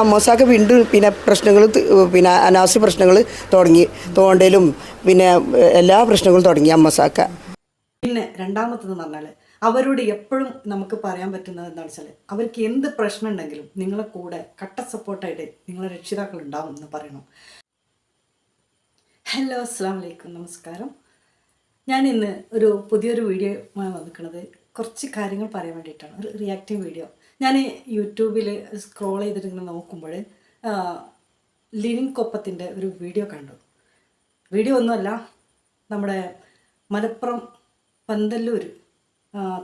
അമ്മോസാക്ക് വീണ്ടും പിന്നെ പ്രശ്നങ്ങൾ പിന്നെ അനാവശ്യ പ്രശ്നങ്ങൾ തുടങ്ങി. തോണ്ടലും പിന്നെ എല്ലാ പ്രശ്നങ്ങളും തുടങ്ങി അമ്മസാക്ക. പിന്നെ രണ്ടാമത്തെന്ന് പറഞ്ഞാൽ അവരോട് എപ്പോഴും നമുക്ക് പറയാൻ പറ്റുന്നത് എന്താണെന്ന് വെച്ചാൽ അവർക്ക് എന്ത് പ്രശ്നം ഉണ്ടെങ്കിലും നിങ്ങളെ കൂടെ കട്ട സപ്പോർട്ടായിട്ട് നിങ്ങളെ രക്ഷിതാക്കൾ ഉണ്ടാവും എന്ന് പറയണം. ഹലോ അസ്സാം വലൈക്കും നമസ്കാരം. ഞാൻ ഇന്ന് ഒരു പുതിയൊരു വീഡിയോ വന്നിരിക്കുന്നത് കുറച്ച് കാര്യങ്ങൾ പറയാൻ വേണ്ടിയിട്ടാണ്. ഒരു റിയാക്റ്റീവ് വീഡിയോ ഞാൻ യൂട്യൂബിൽ സ്ക്രോൾ ചെയ്തിട്ട് ഇങ്ങനെ നോക്കുമ്പോൾ ലിനിൻ കൊപ്പത്തിന്റെ ഒരു വീഡിയോ കണ്ടു. വീഡിയോ ഒന്നുമല്ല നമ്മുടെ മലപ്പുറം പന്തല്ലൂർ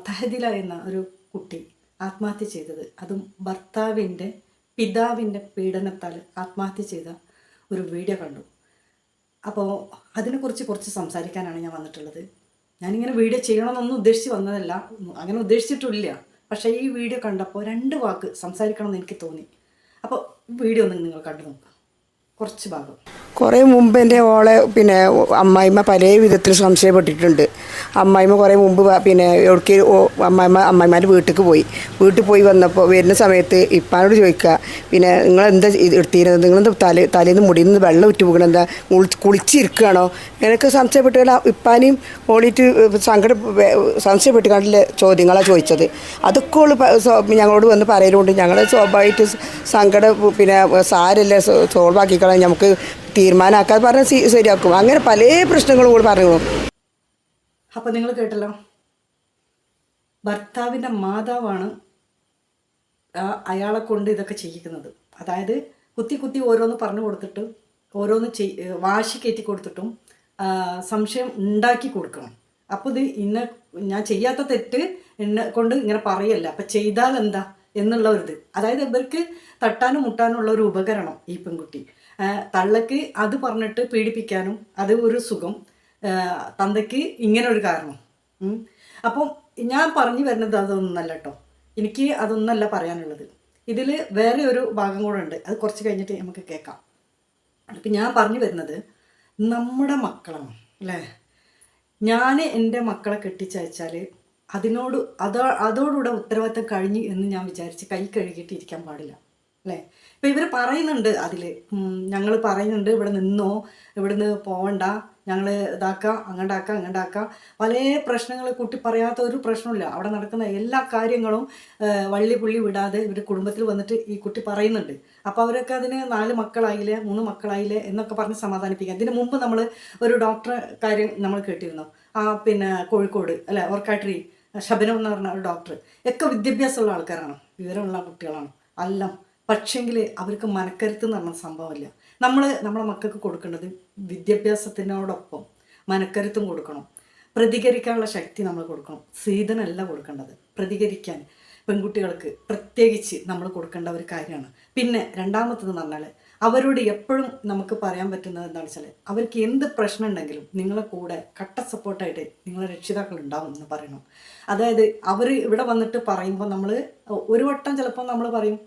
തഹദില എന്ന ഒരു കുട്ടി ആത്മഹത്യ ചെയ്തത്. അതും ഭർത്താവിന്റെ പിതാവിന്റെ പീഡനത്താൽ ആത്മഹത്യ ചെയ്ത ഒരു വീഡിയോ കണ്ടു. അപ്പോൾ അതിനെക്കുറിച്ച് കുറച്ച് സംസാരിക്കാനാണ് ഞാൻ വന്നിട്ടുള്ളത്. ഞാനിങ്ങനെ വീഡിയോ ചെയ്യണമെന്നൊന്നും ഉദ്ദേശിച്ച് വന്നതല്ല. അങ്ങനെ ഉദ്ദേശിച്ചിട്ടില്ല പക്ഷേ ഈ വീഡിയോ കണ്ടപ്പോൾ രണ്ട് വാക്ക് സംസാരിക്കണമെന്ന് എനിക്ക് തോന്നി. അപ്പോൾ വീഡിയോ ഒന്ന് നിങ്ങൾ കണ്ടു നോക്കുക കുറച്ച് ഭാഗം. കുറേ മുമ്പ് എന്റെ ഓളെ പിന്നെ അമ്മായിമ്മ പല വിധത്തിൽ സംശയപ്പെട്ടിട്ടുണ്ട്. അമ്മായിമ്മ കുറേ മുമ്പ് പിന്നെ എവിടേക്ക് അമ്മായിമ്മ അമ്മായിമാരുടെ വീട്ടിലേക്ക് പോയി. വീട്ടിൽ പോയി വന്നപ്പോൾ വരുന്ന സമയത്ത് ഇപ്പാനോട് ചോദിക്കുക പിന്നെ നിങ്ങൾ എന്താ എടുത്തിരുന്നത്? നിങ്ങൾ തല തലേന്ന് മുടിയിൽ നിന്ന് വെള്ളം ഉറ്റു പോകണം എന്താ കുളി- കുളിച്ചിരിക്കുകയാണോ? എനിക്ക് സംശയപ്പെട്ട് ഇപ്പാനെയും ഓളിയിട്ട് സങ്കട സംശയപ്പെട്ട് കണ്ടില്ല ചോദ്യങ്ങളാണ് ചോദിച്ചത്. അതൊക്കെ ഉള്ളു ഞങ്ങളോട് വന്ന് പറയലുണ്ട്. ഞങ്ങൾ സ്വാഭാവികമായിട്ട് സങ്കടം പിന്നെ സാരല്ല സോൾവ് ആക്കിക്കളാം നമുക്ക് തീരുമാനമാക്കാതെ പറഞ്ഞാൽ ശരിയാക്കും. അങ്ങനെ പല പ്രശ്നങ്ങളും കൂടി പറഞ്ഞു. അപ്പോൾ നിങ്ങൾ കേട്ടല്ലോ. ഭർത്താവിന്റെ മാതാവാണ് അയാളെ കൊണ്ട് ഇതൊക്കെ ചെയ്യിക്കുന്നത്. അതായത് കുത്തി കുത്തി ഓരോന്ന് പറഞ്ഞു കൊടുത്തിട്ട് ഓരോന്ന് ചെയ് വാശി കയറ്റി കൊടുത്തിട്ടും സംശയം ഉണ്ടാക്കി കൊടുക്കണം. അപ്പോൾ ഇത് ഇന്ന ഞാൻ ചെയ്യാത്ത തെറ്റ് എന്നെ കൊണ്ട് ഇങ്ങനെ പറയല്ല. അപ്പം ചെയ്താൽ എന്താ? എന്നുള്ള ഒരു ഇത്. അതായത് ഇവർക്ക് തട്ടാനും മുട്ടാനും ഉള്ള ഒരു ഉപകരണം ഈ പെൺകുട്ടി. തള്ളക്ക് അത് പറഞ്ഞിട്ട് പീഡിപ്പിക്കാനും അത് ഒരു സുഖം. തന്തയ്ക്ക് ഇങ്ങനൊരു കാരണം. അപ്പം ഞാൻ പറഞ്ഞു വരുന്നത് അതൊന്നല്ല കേട്ടോ എനിക്ക് അതൊന്നല്ല പറയാനുള്ളത്. ഇതിൽ വേറെ ഒരു ഭാഗം കൂടെ ഉണ്ട്. അത് കുറച്ച് കഴിഞ്ഞിട്ട് നമുക്ക് കേൾക്കാം. അപ്പം ഞാൻ പറഞ്ഞു വരുന്നത് നമ്മുടെ മക്കളാണ് അല്ലേ? ഞാൻ എന്റെ മക്കളെ കെട്ടിച്ചയച്ചാൽ അതിനോട് അതോ അതോടുകൂടെ ഉത്തരവാദിത്തം കഴിഞ്ഞു എന്ന് ഞാൻ വിചാരിച്ച് കൈ കഴുകിയിട്ട് ഇരിക്കാൻ പാടില്ല അല്ലേ? ഇപ്പം ഇവർ പറയുന്നുണ്ട് അതിൽ ഞങ്ങൾ പറയുന്നുണ്ട് ഇവിടെ നിന്നോ ഇവിടുന്ന് പോവണ്ട ഞങ്ങൾ ഇതാക്കാം അങ്ങോട്ടാക്കാം അങ്ങോട്ടാക്കാം പല പ്രശ്നങ്ങൾ കുട്ടി പറയാത്ത ഒരു പ്രശ്നമില്ല അവിടെ നടക്കുന്ന എല്ലാ കാര്യങ്ങളും വള്ളി പുള്ളി വിടാതെ ഇവർ കുടുംബത്തിൽ വന്നിട്ട് ഈ കുട്ടി പറയുന്നുണ്ട്. അപ്പോൾ അവരൊക്കെ അതിന് നാല് മക്കളായില്ലേ മൂന്ന് മക്കളായില്ലേ എന്നൊക്കെ പറഞ്ഞ് സമാധാനിപ്പിക്കാം ഇതിന് മുമ്പ് നമ്മൾ ഒരു ഡോക്ടറെ കാര്യം നമ്മൾ കേട്ടിരുന്നു. ആ പിന്നെ കോഴിക്കോട് അല്ലെ ഓർക്കാട്രി ശബനം എന്ന് പറഞ്ഞ ഒരു ഡോക്ടർ. ഒക്കെ വിദ്യാഭ്യാസമുള്ള ആൾക്കാരാണ്. വിവരമുള്ള കുട്ടികളാണ്. അല്ല. പക്ഷെങ്കിൽ അവർക്ക് മനക്കരുത്ത് എന്ന് പറഞ്ഞ സംഭവമില്ല. നമ്മൾ നമ്മളെ മക്കൾക്ക് കൊടുക്കേണ്ടത് വിദ്യാഭ്യാസത്തിനോടൊപ്പം മനക്കരുത്തും കൊടുക്കണം. പ്രതികരിക്കാനുള്ള ശക്തി നമ്മൾ കൊടുക്കണം. സീതനല്ല കൊടുക്കേണ്ടത്. പ്രതികരിക്കാൻ പെൺകുട്ടികൾക്ക് പ്രത്യേകിച്ച് നമ്മൾ കൊടുക്കേണ്ട ഒരു കാര്യമാണ്. പിന്നെ രണ്ടാമത്തെന്ന് പറഞ്ഞാൽ അവരോട് എപ്പോഴും നമുക്ക് പറയാൻ പറ്റുന്നത് എന്താണെന്ന് വെച്ചാൽ അവർക്ക് എന്ത് പ്രശ്നം ഉണ്ടെങ്കിലും നിങ്ങളെ കൂടെ കട്ട സപ്പോർട്ടായിട്ട് നിങ്ങളെ രക്ഷിതാക്കൾ ഉണ്ടാവും എന്ന് പറയണം. അതായത് അവർ ഇവിടെ വന്നിട്ട് പറയുമ്പോൾ നമ്മൾ ഒരു വട്ടം ചിലപ്പോൾ നമ്മൾ പറയും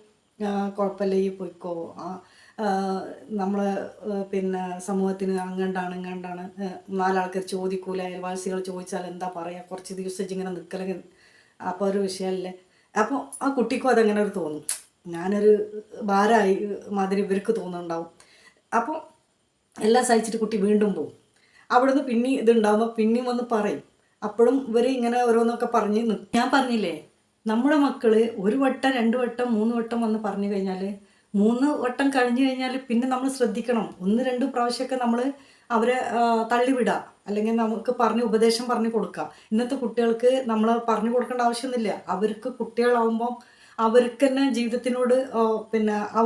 കുഴപ്പമില്ല ഈ പൊയ്ക്കോ. നമ്മൾ പിന്നെ സമൂഹത്തിന് അങ്ങണ്ടാണ് ഇങ്ങണ്ടാണ്. നാലാൾക്കാർ ചോദിക്കൂല അയൽവാസികൾ ചോദിച്ചാൽ എന്താ പറയുക കുറച്ച് ദിവസം ഇങ്ങനെ നിൽക്കലെങ്കിൽ അപ്പോൾ ഒരു വിഷയമല്ലേ അപ്പോൾ ആ കുട്ടിക്കും അതങ്ങനെ ഒരു തോന്നും. ഞാനൊരു ഭാരമായി മാതിരി ഇവർക്ക് തോന്നുന്നുണ്ടാവും. അപ്പോൾ എല്ലാം സഹിച്ചിട്ട് കുട്ടി വീണ്ടും പോകും അവിടുന്ന് പിന്നെ ഇതുണ്ടാകുമ്പോൾ പിന്നെയും വന്ന് പറയും. അപ്പോഴും ഇവർ ഇങ്ങനെ ഓരോന്നൊക്കെ പറഞ്ഞ് ഞാൻ പറഞ്ഞില്ലേ? നമ്മുടെ മക്കൾ ഒരു വട്ടം രണ്ട് വട്ടം മൂന്ന് വട്ടം വന്ന് പറഞ്ഞു കഴിഞ്ഞാൽ മൂന്ന് വട്ടം കഴിഞ്ഞു കഴിഞ്ഞാൽ പിന്നെ നമ്മൾ ശ്രദ്ധിക്കണം. ഒന്ന് രണ്ട് പ്രാവശ്യമൊക്കെ നമ്മൾ അവരെ തള്ളിവിടുക അല്ലെങ്കിൽ നമുക്ക് പറഞ്ഞ് ഉപദേശം പറഞ്ഞു കൊടുക്കുക ഇന്നത്തെ കുട്ടികൾക്ക് നമ്മൾ പറഞ്ഞു കൊടുക്കേണ്ട ആവശ്യമൊന്നുമില്ല. അവർക്ക് കുട്ടികളാവുമ്പം അവർക്ക് തന്നെ ജീവിതത്തിനോട് പിന്നെ ആ,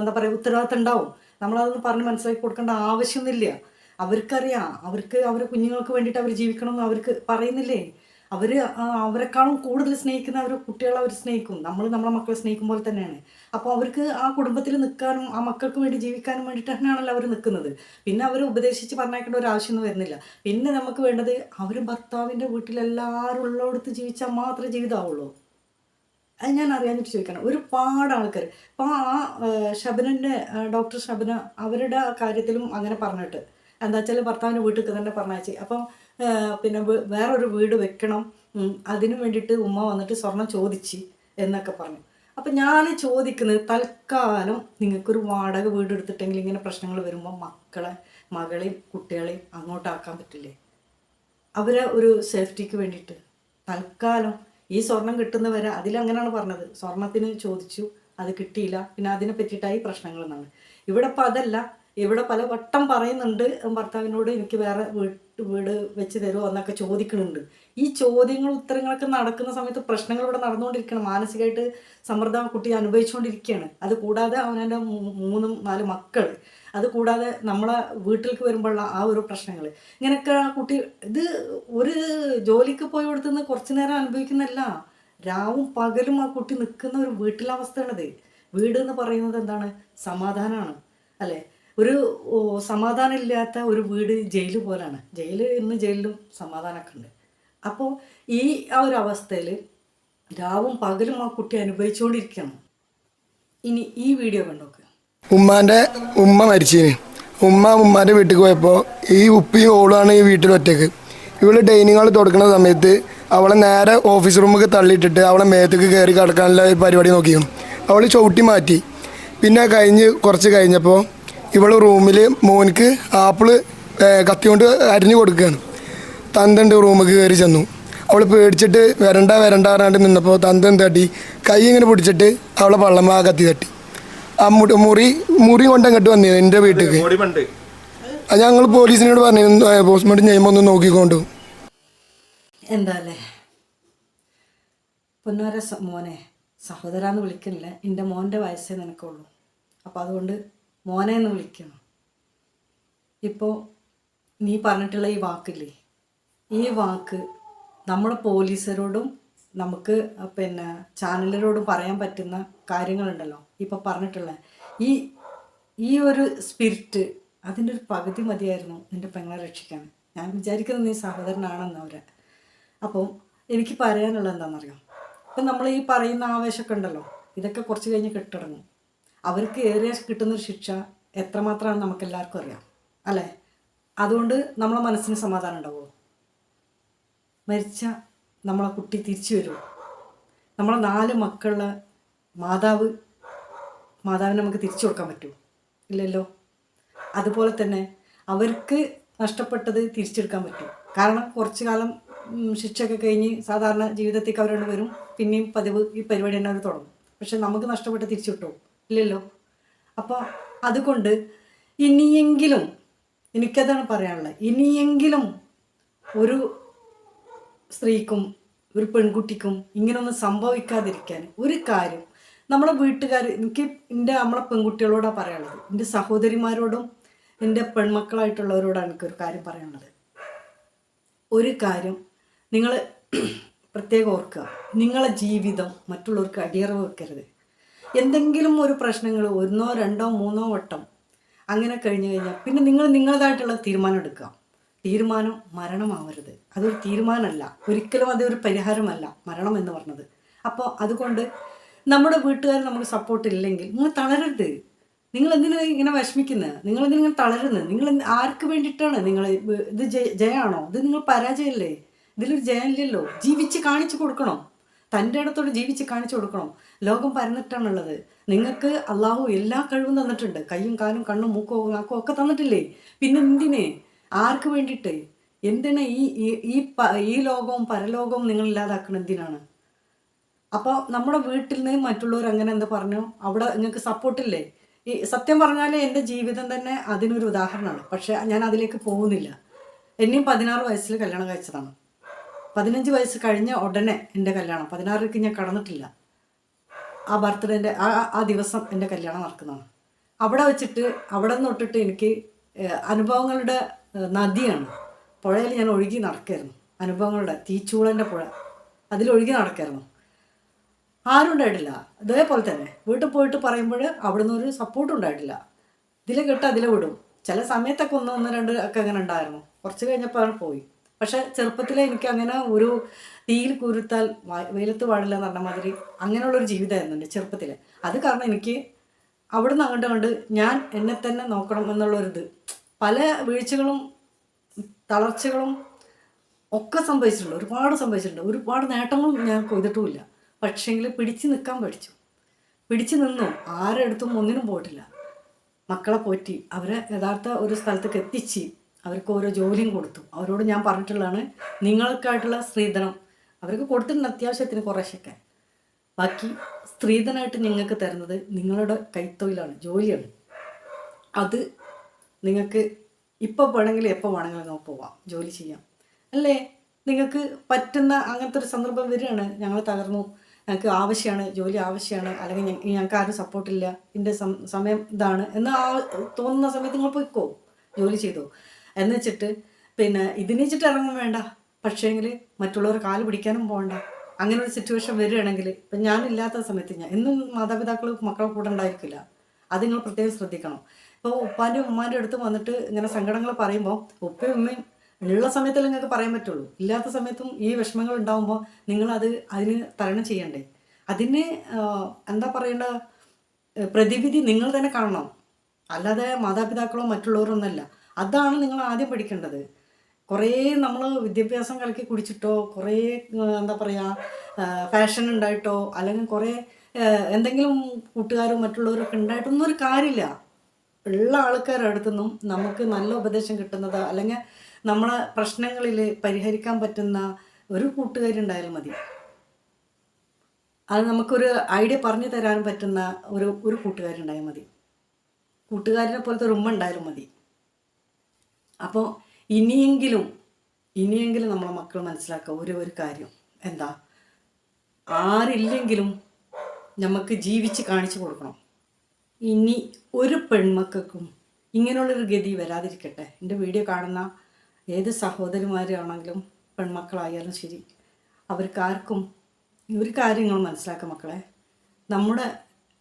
എന്താ പറയുക ഉത്തരവാദിത്തം ഉണ്ടാവും. നമ്മളതൊന്ന് പറഞ്ഞ് മനസ്സിലാക്കി കൊടുക്കേണ്ട ആവശ്യമൊന്നുമില്ല. അവർക്കറിയാം. അവർക്ക് അവരെ കുഞ്ഞുങ്ങൾക്ക് വേണ്ടിയിട്ട് അവർ ജീവിക്കണമെന്ന് അവർക്ക് പറയുന്നില്ലേ? അവർ അവരെക്കാളും കൂടുതൽ സ്നേഹിക്കുന്ന അവർ കുട്ടികളെ അവർ സ്നേഹിക്കും. നമ്മൾ നമ്മളെ മക്കളെ സ്നേഹിക്കും പോലെ തന്നെയാണ്. അപ്പോൾ അവർക്ക് ആ കുടുംബത്തിൽ നിൽക്കാനും ആ മക്കൾക്ക് വേണ്ടി ജീവിക്കാനും വേണ്ടിയിട്ട് തന്നെയാണല്ലോ അവർ നിൽക്കുന്നത്. പിന്നെ അവർ ഉപദേശിച്ച് പറഞ്ഞേക്കേണ്ട ഒരു ആവശ്യമൊന്നും വരുന്നില്ല. പിന്നെ നമുക്ക് വേണ്ടത് അവർ ഭർത്താവിന്റെ വീട്ടിലെല്ലാവരും ഉള്ളിടത്ത് ജീവിച്ചാൽ മാത്രമേ ജീവിതമാവുള്ളൂ അത് ഞാൻ അറിയാഞ്ഞിട്ട് ചോദിക്കണം ഒരുപാട് ആൾക്കാർ അപ്പോൾ ആ ഷബനന്റെ ഡോക്ടർ ഷബന അവരുടെ കാര്യത്തിലും അങ്ങനെ പറഞ്ഞിട്ട് എന്താ വെച്ചാൽ ഭർത്താവിന്റെ വീട്ടിൽ തന്നെ പറഞ്ഞയച്ച്. അപ്പം പിന്നെ വേറൊരു വീട് വെക്കണം. അതിന് വേണ്ടിയിട്ട് ഉമ്മ വന്നിട്ട് സ്വർണം ചോദിച്ചു എന്നൊക്കെ പറഞ്ഞു. അപ്പം ഞാൻ ചോദിക്കുന്നത് തൽക്കാലം നിങ്ങൾക്കൊരു വാടക വീട് എടുത്തിട്ടെങ്കിൽ ഇങ്ങനെ പ്രശ്നങ്ങൾ വരുമ്പോൾ മക്കളെ മകളെയും കുട്ടികളെയും അങ്ങോട്ടാക്കാൻ പറ്റില്ലേ? അവരെ ഒരു സേഫ്റ്റിക്ക് വേണ്ടിയിട്ട്. തൽക്കാലം ഈ സ്വർണം കിട്ടുന്നവരെ അതിലങ്ങനെയാണ് പറഞ്ഞത്. സ്വർണത്തിന് ചോദിച്ചു അത് കിട്ടിയില്ല. പിന്നെ അതിനെ പറ്റിയിട്ടായി പ്രശ്നങ്ങൾ എന്നാണ് ഇവിടെ ഇപ്പം അതല്ല ഇവിടെ പല വട്ടം പറയുന്നുണ്ട് ഭർത്താവിനോട് എനിക്ക് വേറെ വീട്ട് വീട് വെച്ച് തരുമോ എന്നൊക്കെ ചോദിക്കുന്നുണ്ട് ഈ ചോദ്യങ്ങൾ ഉത്തരങ്ങളൊക്കെ നടക്കുന്ന സമയത്ത് പ്രശ്നങ്ങൾ ഇവിടെ നടന്നുകൊണ്ടിരിക്കണം. മാനസികമായിട്ട് സമ്മർദ്ദം കുട്ടി അനുഭവിച്ചുകൊണ്ടിരിക്കുകയാണ്. അത് കൂടാതെ അവനെ മൂന്നും നാല് മക്കൾ അത് കൂടാതെ നമ്മളെ വീട്ടിലേക്ക് വരുമ്പോഴുള്ള ആ ഒരു പ്രശ്നങ്ങൾ ഇങ്ങനെയൊക്കെ ആ കുട്ടി ഇത് ഒരു ജോലിക്ക് പോയി കൊടുത്തുനിന്ന് കുറച്ച് നേരം അനുഭവിക്കുന്നല്ല രാവും പകലും ആ കുട്ടി നിൽക്കുന്ന ഒരു വീട്ടിലവസ്ഥയാണത്. വീട് എന്ന് പറയുന്നത് എന്താണ്? സമാധാനമാണ് അല്ലേ? ഒരു സമാധാനമില്ലാത്ത ഒരു വീട് ജയിൽ പോലാണ്. ജയിൽ ഇന്ന് ജയിലിലും സമാധാനമൊക്കെ ഉണ്ട്. അപ്പോൾ ഈ ആ ഒരു അവസ്ഥയിൽ രാവും പകലും ആ കുട്ടി അനുഭവിച്ചുകൊണ്ടിരിക്കണം ഇനി ഈ വീഡിയോ കണ്ടോക്ക്. ഉമ്മാന്റെ ഉമ്മ മരിച്ചിന്. ഉമ്മ ഉമ്മാന്റെ വീട്ടിൽ പോയപ്പോൾ ഈ ഉപ്പിയും ഓളാണ് ഈ വീട്ടിൽ ഒറ്റയ്ക്ക്. ഇവൾ ഡൈനിങ് ഹാൾ തുടക്കുന്ന സമയത്ത് അവളെ നേരെ ഓഫീസ് റൂമൊക്കെ തള്ളിയിട്ടിട്ട് അവളെ മേത്തേക്ക് കയറി കിടക്കാനുള്ള പരിപാടി നോക്കിയിരുന്നു. അവൾ ചവിട്ടി മാറ്റി. പിന്നെ കഴിഞ്ഞ് കുറച്ച് കഴിഞ്ഞപ്പോൾ ഇവൾ റൂമിൽ മോനിക്ക് ആപ്പിൾ കത്തിക്കൊണ്ട് കത്തി കൊണ്ട് അരിഞ്ഞു കൊടുക്കുകയാണ് തന്തണ്ട് റൂമിൽ കയറി ചെന്നു. അവൾ പേടിച്ചിട്ട് വരണ്ട വരണ്ട പറഞ്ഞാണ്ട് നിന്നപ്പോൾ തന്തൻ തട്ടി? കൈ ഇങ്ങനെ പിടിച്ചിട്ട് അവളെ പള്ളമ്മ കത്തി തട്ടി. ആ മുടി മുറി മുറി കൊണ്ട് അങ്ങോട്ട് വന്നിരുന്നു എന്റെ വീട്ടിലേക്ക്. അത് ഞങ്ങൾ പോലീസിനോട് പറഞ്ഞു പോസ്റ്റ്മോർട്ടം ചെയ്യുമ്പോൾ ഒന്ന് നോക്കിക്കൊണ്ടു. എന്താ അല്ലേ പൊന്നോര മോനെ സഹോദരാന്ന് വിളിക്കുന്നില്ല എന്റെ മോന്റെ വയസ്സേ നിനക്കുള്ളൂ. അപ്പം അതുകൊണ്ട് മോനെ എന്ന് വിളിക്കണം. ഇപ്പോൾ നീ പറഞ്ഞിട്ടുള്ള ഈ വാക്കില്ലേ? ഈ വാക്ക് നമ്മുടെ പോലീസരോടും നമുക്ക് പിന്നെ ചാനലരോടും പറയാൻ പറ്റുന്ന കാര്യങ്ങളുണ്ടല്ലോ. ഇപ്പോൾ പറഞ്ഞിട്ടുള്ള. ഈ ഈ ഒരു സ്പിരിറ്റ് അതിന്റെ ഒരു പകുതി മതിയായിരുന്നു നിന്റെ പെങ്ങളെ രക്ഷിക്കാൻ. ഞാൻ വിചാരിക്കുന്നത് നീ സഹോദരനാണെന്ന് അവരെ. അപ്പോൾ എനിക്ക് പറയാനുള്ളത് എന്താണെന്നറിയാം ഇപ്പം നമ്മൾ ഈ പറയുന്ന ആവേശമൊക്കെ ഉണ്ടല്ലോ. ഇതൊക്കെ കുറച്ച് കഴിഞ്ഞ് കെട്ടിടങ്ങും. അവർക്ക് ഏറെ കിട്ടുന്നൊരു ശിക്ഷ എത്രമാത്രമാണ് നമുക്കെല്ലാവർക്കും അറിയാം. അല്ലേ? അതുകൊണ്ട് നമ്മളെ മനസ്സിന് സമാധാനം ഉണ്ടാവുമോ? മരിച്ച നമ്മളെ കുട്ടി തിരിച്ചു വരുമോ? നമ്മളെ നാല് മക്കളുടെ മാതാവ് മാതാവിനെ നമുക്ക് തിരിച്ചു കൊടുക്കാൻ പറ്റുമോ? ഇല്ലല്ലോ. അതുപോലെ തന്നെ അവർക്ക് നഷ്ടപ്പെട്ടത് തിരിച്ചെടുക്കാൻ പറ്റും. കാരണം കുറച്ച് കാലം ശിക്ഷയൊക്കെ കഴിഞ്ഞ് സാധാരണ ജീവിതത്തേക്ക് അവരോട് വരും. പിന്നെയും പതിവ് ഈ പരിപാടി തന്നെ അവർ തുടങ്ങും. പക്ഷെ നമുക്ക് നഷ്ടപ്പെട്ട് തിരിച്ചു കിട്ടുമോ? ഇല്ലല്ലോ. അപ്പോൾ അതുകൊണ്ട് ഇനിയെങ്കിലും എനിക്കതാണ് പറയാനുള്ളത് ഇനിയെങ്കിലും ഒരു സ്ത്രീക്കും ഒരു പെൺകുട്ടിക്കും ഇങ്ങനൊന്നും സംഭവിക്കാതിരിക്കാൻ ഒരു കാര്യം നമ്മളെ വീട്ടുകാർ എനിക്ക് എന്റെ നമ്മളെ പെൺകുട്ടികളോടാണ് പറയാനുള്ളത് എന്റെ സഹോദരിമാരോടും എന്റെ പെൺമക്കളായിട്ടുള്ളവരോടാണ് എനിക്കൊരു കാര്യം പറയാനുള്ളത്. ഒരു കാര്യം നിങ്ങൾ പ്രത്യേകം ഓർക്കുക നിങ്ങളെ ജീവിതം മറ്റുള്ളവർക്ക് അടിയറവ് വെക്കരുത്. എന്തെങ്കിലും ഒരു പ്രശ്നങ്ങൾ ഒന്നോ രണ്ടോ മൂന്നോ വട്ടം അങ്ങനെ കഴിഞ്ഞു കഴിഞ്ഞാൽ പിന്നെ നിങ്ങൾ നിങ്ങളതായിട്ടുള്ള തീരുമാനം എടുക്കുക. തീരുമാനം മരണമാവരുത്. അതൊരു തീരുമാനമല്ല. ഒരിക്കലും അതൊരു പരിഹാരമല്ല. മരണം എന്ന് പറഞ്ഞത്. അപ്പോൾ അതുകൊണ്ട് നമ്മുടെ വീട്ടുകാർ നമുക്ക് സപ്പോർട്ട് ഇല്ലെങ്കിൽ നിങ്ങൾ തളരരുത്. നിങ്ങൾ എന്തിനാ ഇങ്ങനെ വിഷമിക്കുന്നത് നിങ്ങൾ എന്തിനാ തളരുന്നത് നിങ്ങൾ ആർക്ക് വേണ്ടിയിട്ടാണ് നിങ്ങൾ ഇത് ജയ ജയമാണോ ഇത് നിങ്ങൾ പരാജയമല്ലേ ഇതിലൊരു ജയമില്ലല്ലോ. ജീവിച്ച് കാണിച്ചു കൊടുക്കണം. തന്റെ ഇടത്തോട് ജീവിച്ച് കാണിച്ചു കൊടുക്കണം? ലോകം പരന്നിട്ടാണുള്ളത്. നിങ്ങൾക്ക് അള്ളാഹു എല്ലാ കഴിവും തന്നിട്ടുണ്ട്. കയ്യും കാലും കണ്ണും മൂക്കോ നാക്കോ ഒക്കെ തന്നിട്ടില്ലേ? പിന്നെ എന്തിനെ? ആർക്ക് വേണ്ടിയിട്ട്? എന്തിനാ ഈ- ഈ ഈ ലോകവും പരലോകവും നിങ്ങൾ ഇല്ലാതാക്കണം എന്തിനാണ്? അപ്പോൾ നമ്മുടെ വീട്ടിൽ നിന്ന് മറ്റുള്ളവർ അങ്ങനെ എന്താ പറഞ്ഞു? അവിടെ നിങ്ങൾക്ക് സപ്പോർട്ടില്ലേ ഈ സത്യം പറഞ്ഞാൽ എന്റെ ജീവിതം തന്നെ അതിനൊരു ഉദാഹരണമാണ്. പക്ഷേ ഞാൻ അതിലേക്ക് പോകുന്നില്ല. എന്നെയും പതിനാറ് വയസ്സിൽ കല്യാണം കഴിച്ചതാണ്. പതിനഞ്ച് വയസ്സ് കഴിഞ്ഞ ഉടനെ എന്റെ കല്യാണം. പതിനാറിലേക്ക് ഞാൻ കടന്നിട്ടില്ല. ആ ബർത്ത്ഡേന്റെ ആ ആ- ദിവസം എന്റെ കല്യാണം നടക്കുന്നതാണ്. അവിടെ വെച്ചിട്ട് അവിടെ നിന്ന് തൊട്ടിട്ട് എനിക്ക് അനുഭവങ്ങളുടെ നദിയാണ്. പുഴയിൽ ഞാൻ ഒഴുകി നടക്കായിരുന്നു. അനുഭവങ്ങളുടെ തീച്ചൂളന്റെ പുഴ. അതിലൊഴുകി നടക്കായിരുന്നു. ആരും ഉണ്ടായിട്ടില്ല. ഇതേപോലെ തന്നെ. വീട്ടിൽ പോയിട്ട് പറയുമ്പോൾ അവിടെ ഒരു സപ്പോർട്ട് ഉണ്ടായിട്ടില്ല. ഇതിലെ കെട്ട് അതിലെ വിടും. ചില സമയത്തൊക്കെ ഒന്ന് ഒന്ന് രണ്ട് ഒക്കെ അങ്ങനെ ഉണ്ടായിരുന്നു. കുറച്ച് കഴിഞ്ഞപ്പോൾ പോയി. പക്ഷെ ചെറുപ്പത്തിലെ എനിക്ക് അങ്ങനെ ഒരു തീയിൽ കുരുത്താൽ വെയിലത്ത് പാടില്ല എന്ന് പറഞ്ഞ മാതിരി അങ്ങനെയുള്ളൊരു ജീവിതമായിരുന്നു എന്റെ ചെറുപ്പത്തിൽ അത് കാരണം എനിക്ക് അവിടുന്ന് അങ്ങോട്ട് കൊണ്ട് ഞാൻ എന്നെ തന്നെ നോക്കണം എന്നുള്ളൊരിത്. പല വീഴ്ചകളും തളർച്ചകളും ഒക്കെ സംഭവിച്ചിട്ടുണ്ട്. ഒരുപാട് സംഭവിച്ചിട്ടുണ്ട്. ഒരുപാട് നേട്ടങ്ങളും ഞാൻ കൊയ്തിട്ടുമില്ല. പക്ഷേങ്കിൽ പിടിച്ചു നിൽക്കാൻ പഠിച്ചു. പിടിച്ചു നിന്നു. ആരെടുത്തും ഒന്നിനും പോയിട്ടില്ല. മക്കളെ പോറ്റി. അവരെ യഥാർത്ഥ ഒരു സ്ഥലത്തേക്ക് എത്തിച്ച് അവർക്ക് ഓരോ ജോലിയും കൊടുത്തു. അവരോട് ഞാൻ പറഞ്ഞിട്ടുള്ളതാണ് നിങ്ങൾക്കായിട്ടുള്ള സ്ത്രീധനം. അവർക്ക് കൊടുത്തിട്ടുണ്ട് അത്യാവശ്യത്തിന് കുറേശ്ശൊക്കെ. ബാക്കി സ്ത്രീധനമായിട്ട് നിങ്ങൾക്ക് തരുന്നത് നിങ്ങളുടെ കൈത്തൊഴിലാണ് ജോലിയാണ്. അത് നിങ്ങൾക്ക് ഇപ്പോൾ വേണമെങ്കിൽ എപ്പോൾ വേണമെങ്കിലും നമുക്ക് പോവാം ജോലി ചെയ്യാം. അല്ലേ? നിങ്ങൾക്ക് പറ്റുന്ന അങ്ങനത്തെ ഒരു സന്ദർഭം വരികയാണ്. ഞങ്ങൾ തകർന്നു. ഞങ്ങൾക്ക് ആവശ്യമാണ് ജോലി ആവശ്യമാണ്. അല്ലെങ്കിൽ ഞങ്ങൾക്ക് ആരും സപ്പോർട്ടില്ല എന്റെ സമയം ഇതാണ്. എന്ന് തോന്നുന്ന സമയത്ത് നിങ്ങൾ പോയിക്കോ. ജോലി ചെയ്തോ. എന്ന് വെച്ചിട്ട് പിന്നെ ഇതിനിച്ചിട്ട് ഇറങ്ങും വേണ്ട. പക്ഷേങ്കിൽ മറ്റുള്ളവർ കാൽ പിടിക്കാനും പോകണ്ട. അങ്ങനെ ഒരു സിറ്റുവേഷൻ വരികയാണെങ്കിൽ ഇപ്പം ഞാനില്ലാത്ത സമയത്ത് ഞാൻ എന്നും മാതാപിതാക്കൾ മക്കളെ കൂടെ ഉണ്ടായിരിക്കില്ല. അത് നിങ്ങൾ പ്രത്യേകം ശ്രദ്ധിക്കണം. ഇപ്പോൾ ഉപ്പാന്റെയും ഉമ്മാന്റെ അടുത്ത് വന്നിട്ട് ഇങ്ങനെ സങ്കടങ്ങൾ പറയുമ്പോൾ ഉപ്പയും ഉമ്മയും ഉള്ള സമയത്തല്ലേ നിങ്ങൾക്ക് പറയാൻ പറ്റുള്ളൂ. ഇല്ലാത്ത സമയത്തും ഈ വിഷമങ്ങൾ ഉണ്ടാകുമ്പോൾ നിങ്ങളത് അതിന് തരണം ചെയ്യണ്ടേ. അതിന് എന്താ പറയേണ്ട പ്രതിവിധി നിങ്ങൾ തന്നെ കാണണം. അല്ലാതെ മാതാപിതാക്കളോ മറ്റുള്ളവരോ ഒന്നല്ല. അതാണ് നിങ്ങൾ ആദ്യം പഠിക്കേണ്ടത്. കുറേ നമ്മൾ വിദ്യാഭ്യാസം കലക്കി കുടിച്ചിട്ടോ കുറേ എന്താ പറയുക ഫാഷൻ ഉണ്ടായിട്ടോ അല്ലെങ്കിൽ കുറേ എന്തെങ്കിലും കൂട്ടുകാരും മറ്റുള്ളവരൊക്കെ ഉണ്ടായിട്ടൊന്നും ഒരു കാര്യമില്ല. ഉള്ള ആൾക്കാരുടെ അടുത്തുനിന്നും നമുക്ക് നല്ല ഉപദേശം കിട്ടുന്നത് അല്ലെങ്കിൽ നമ്മളെ പ്രശ്നങ്ങളിൽ പരിഹരിക്കാൻ പറ്റുന്ന ഒരു കൂട്ടുകാരുണ്ടായാലും മതി. അത് നമുക്കൊരു ഐഡിയ പറഞ്ഞു തരാൻ പറ്റുന്ന ഒരു ഒരു കൂട്ടുകാരുണ്ടായാൽ മതി. കൂട്ടുകാരനെ പോലത്തെ ഒരു ഉമ്മ ഉണ്ടായാലും മതി. അപ്പോൾ ഇനിയെങ്കിലും ഇനിയെങ്കിലും നമ്മളെ മക്കൾ മനസ്സിലാക്കുക ഒരു ഒരു കാര്യം. എന്താ? ആരില്ലെങ്കിലും നമുക്ക് ജീവിച്ച് കാണിച്ചു കൊടുക്കണം. ഇനി ഒരു പെൺമക്കൾക്കും ഇങ്ങനെയുള്ളൊരു ഗതി വരാതിരിക്കട്ടെ. എന്റെ വീഡിയോ കാണുന്ന ഏത് സഹോദരിമാരാണെങ്കിലും പെൺമക്കളായാലും ശരി അവർക്കാർക്കും ഒരു കാര്യങ്ങൾ മനസ്സിലാക്കുക മക്കളെ. നമ്മുടെ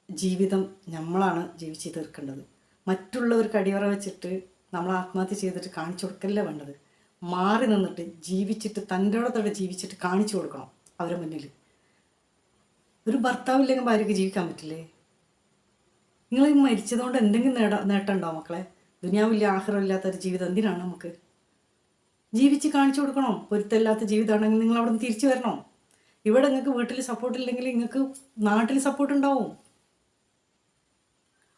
ജീവിതം നമ്മളാണ് ജീവിച്ച് തീർക്കേണ്ടത്. മറ്റുള്ളവർക്ക് അടിയറ വെച്ചിട്ട് നമ്മൾ ആത്മഹത്യ ചെയ്തിട്ട് കാണിച്ചു കൊടുക്കല്ല വേണ്ടത്? മാറി നിന്നിട്ട് ജീവിച്ചിട്ട് തന്റെ ഇടത്തോടെ ജീവിച്ചിട്ട് കാണിച്ചു കൊടുക്കണം അവരുടെ മുന്നിൽ ഒരു ഭർത്താവില്ലെങ്കിൽ ഭാര്യയ്ക്ക് ജീവിക്കാൻ പറ്റില്ലേ? നിങ്ങൾ മരിച്ചതുകൊണ്ട് എന്തെങ്കിലും നേട നേട്ടമുണ്ടോ മക്കളെ? ദുനിയാവില്ല ആഹാരമില്ലാത്ത ഒരു ജീവിതം എന്തിനാണ് നമുക്ക്? ജീവിച്ച് കാണിച്ചു കൊടുക്കണം. പൊരുത്തമില്ലാത്ത ജീവിതമാണെങ്കിൽ നിങ്ങൾ അവിടെ നിന്ന് തിരിച്ചു വരണോ. ഇവിടെ നിങ്ങൾക്ക് വീട്ടിൽ സപ്പോർട്ട് ഇല്ലെങ്കിൽ നിങ്ങൾക്ക് നാട്ടിൽ സപ്പോർട്ട് ഉണ്ടാവും.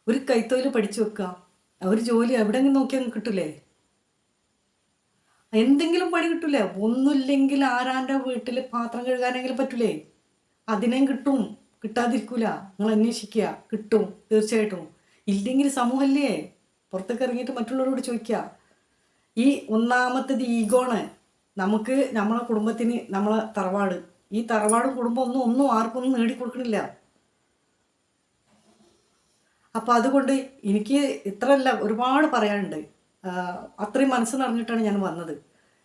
ഒരു കൈത്തൊഴിൽ പഠിച്ചു വെക്കുക. ഒരു ജോലി എവിടെങ്കിലും നോക്കിയാൽ കിട്ടൂലേ? എന്തെങ്കിലും പണി കിട്ടൂലേ? ഒന്നുമില്ലെങ്കിൽ ആരാന്റെ വീട്ടിൽ പാത്രം കഴുകാനെങ്കിലും പറ്റൂലേ? അതിനേം കിട്ടും. കിട്ടാതിരിക്കൂല. നിങ്ങൾ അന്വേഷിക്കുക കിട്ടും. തീർച്ചയായിട്ടും. ഇല്ലെങ്കിൽ സമൂഹമല്ലേ പുറത്തേക്ക് ഇറങ്ങിയിട്ട് മറ്റുള്ളവരോട് ചോദിക്കുക ഈ ഒന്നാമത്തത് ഈഗോണ്. നമുക്ക് നമ്മളെ കുടുംബത്തിന് നമ്മളെ തറവാട്. ഈ തറവാടും കുടുംബം ഒന്നും ഒന്നും ആർക്കൊന്നും നേടിക്കൊടുക്കണില്ല. അപ്പം അതുകൊണ്ട് എനിക്ക് ഇത്രയല്ല ഒരുപാട് പറയാനുണ്ട്. അത്രയും മനസ്സ് നിറഞ്ഞിട്ടാണ് ഞാൻ വന്നത്.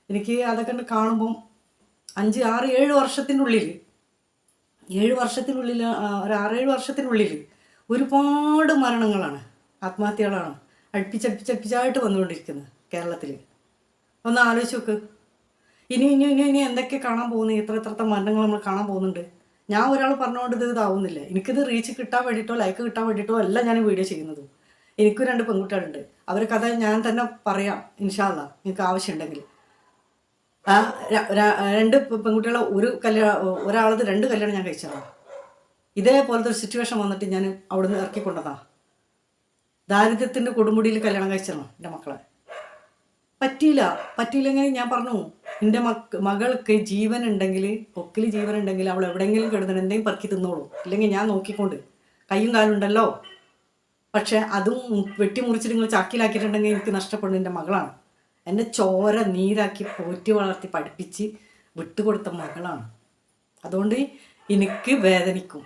എനിക്ക് അതൊക്കെ കാണുമ്പം അഞ്ച് ആറ് ഏഴ് വർഷത്തിനുള്ളിൽ ഏഴ് വർഷത്തിനുള്ളിൽ ഒരു ആറേഴ് വർഷത്തിനുള്ളിൽ ഒരുപാട് മരണങ്ങളാണ് ആത്മഹത്യകളാണ് അടുപ്പിച്ചടുപ്പിച്ചടുപ്പിച്ചായിട്ട് വന്നുകൊണ്ടിരിക്കുന്നത് കേരളത്തിൽ. ഒന്ന് ആലോചിച്ച് നോക്ക്. ഇനി ഇനി ഇനി ഇനി എന്തൊക്കെ കാണാൻ പോകുന്നു? ഇത്ര ഇത്രത്തെ മരണങ്ങൾ നമ്മൾ കാണാൻ പോകുന്നുണ്ട്? ഞാൻ ഒരാൾ പറഞ്ഞുകൊണ്ട് ഇത് ഇതാവുന്നില്ല? എനിക്കിത് റീച്ച് കിട്ടാൻ വേണ്ടിയിട്ടോ ലൈക്ക് കിട്ടാൻ വേണ്ടിയിട്ടോ അല്ല ഞാൻ വീഡിയോ ചെയ്യുന്നത്. എനിക്കും രണ്ട് പെൺകുട്ടികളുണ്ട്. അവരെ കഥ ഞാൻ തന്നെ പറയാം ഇൻഷാല്ല നിങ്ങൾക്ക് ആവശ്യമുണ്ടെങ്കിൽ. ആ രണ്ട് പെൺകുട്ടികളെ ഒരു കല്യാണം ഒരാളത് രണ്ട് കല്യാണം ഞാൻ കഴിച്ചതാണ് ഇതേപോലത്തെ ഒരു സിറ്റുവേഷൻ വന്നിട്ട് ഞാൻ അവിടുന്ന് ഇറക്കി കൊണ്ടതാ ദാരിദ്ര്യത്തിന്റെ കൊടുമുടിയിൽ കല്യാണം കഴിച്ചതാണ് എന്റെ മക്കളെ. പറ്റിയില്ല പറ്റിയില്ലെങ്കിൽ ഞാൻ പറഞ്ഞു എന്റെ മക്ക മകൾക്ക് ജീവൻ ഉണ്ടെങ്കിൽ പൊക്കിൽ ജീവൻ ഉണ്ടെങ്കിൽ അവൾ എവിടെയെങ്കിലും കിടന്നിട്ട് എന്തെങ്കിലും പറക്കി തിന്നോളൂ. ഇല്ലെങ്കിൽ ഞാൻ നോക്കിക്കൊണ്ട് കയ്യും കാലും ഉണ്ടല്ലോ. പക്ഷെ അതും വെട്ടിമുറിച്ചിട്ട് നിങ്ങൾ ചാക്കിലാക്കിയിട്ടുണ്ടെങ്കിൽ എനിക്ക് നഷ്ടപ്പെടുന്ന എന്റെ മകളാണ്. എന്നെ ചോര നീരാക്കി പോറ്റി വളർത്തി പഠിപ്പിച്ച് വിട്ടുകൊടുത്ത മകളാണ്. അതുകൊണ്ട് എനിക്ക് വേദനിക്കും.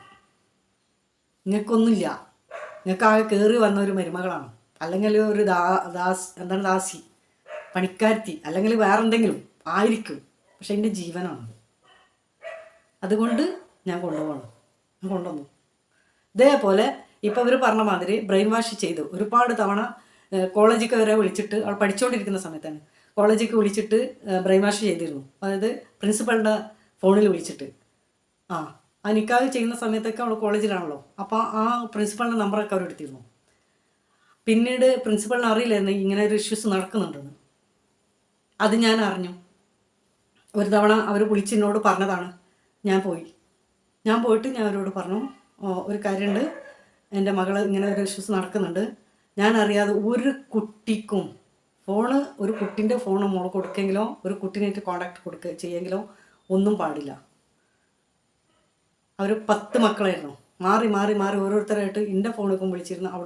നിങ്ങൾക്കൊന്നുമില്ല. നിങ്ങൾക്ക് ആകെ കയറി വന്ന ഒരു മരുമകളാണ്. അല്ലെങ്കിൽ ഒരു ദാ ദാസ് എന്താണ് ദാസി? പണിക്കാരത്തി. അല്ലെങ്കിൽ വേറെ എന്തെങ്കിലും ആയിരിക്കും. പക്ഷെ എന്റെ ജീവനാണ്. അതുകൊണ്ട് ഞാൻ കൊണ്ടുപോകണം. ഞാൻ കൊണ്ടുവന്നു. ഇതേപോലെ ഇപ്പോൾ അവർ പറഞ്ഞ മാതിരി ബ്രെയിൻ വാഷ് ചെയ്തു. ഒരുപാട് തവണ കോളേജിലേക്ക് വരെ വിളിച്ചിട്ട് അവൾ പഠിച്ചുകൊണ്ടിരിക്കുന്ന സമയത്താണ്. കോളേജിലേക്ക് വിളിച്ചിട്ട് ബ്രെയിൻ വാഷ് ചെയ്തിരുന്നു. അതായത് പ്രിൻസിപ്പളിന്റെ ഫോണിൽ വിളിച്ചിട്ട്. ആ ആ നിക്കാവ് ചെയ്യുന്ന സമയത്തൊക്കെ അവൾ കോളേജിലാണല്ലോ. അപ്പോൾ ആ പ്രിൻസിപ്പളിന്റെ നമ്പറൊക്കെ അവർ എടുത്തിരുന്നു. പിന്നീട് പ്രിൻസിപ്പളിന് അറിയില്ലായിരുന്നു ഇങ്ങനെ ഒരു ഇഷ്യൂസ് നടക്കുന്നുണ്ടെന്ന്. അത് ഞാൻ അറിഞ്ഞു. ഒരു തവണ അവർ വിളിച്ചെന്നോട് പറഞ്ഞതാണ് ഞാൻ പോയി. ഞാൻ പോയിട്ട് ഞാൻ അവരോട് പറഞ്ഞു ഒരു കാര്യമുണ്ട് എന്റെ മകൾ ഇങ്ങനെ ഒരു ഇഷ്യൂസ് നടക്കുന്നുണ്ട്. ഞാൻ അറിയാതെ ഒരു കുട്ടിക്കും ഫോണ് ഒരു കുട്ടിന്റെ ഫോൺ മോൾ കൊടുക്കെങ്കിലോ ഒരു കുട്ടീനായിട്ട് കോണ്ടാക്ട് കൊടുക്കുക ചെയ്യെങ്കിലോ ഒന്നും പാടില്ല. അവർ പത്ത് മക്കളായിരുന്നു. മാറി മാറി മാറി ഓരോരുത്തരായിട്ട് എന്റെ ഫോണൊക്കെ വിളിച്ചിരുന്നു അവിടെ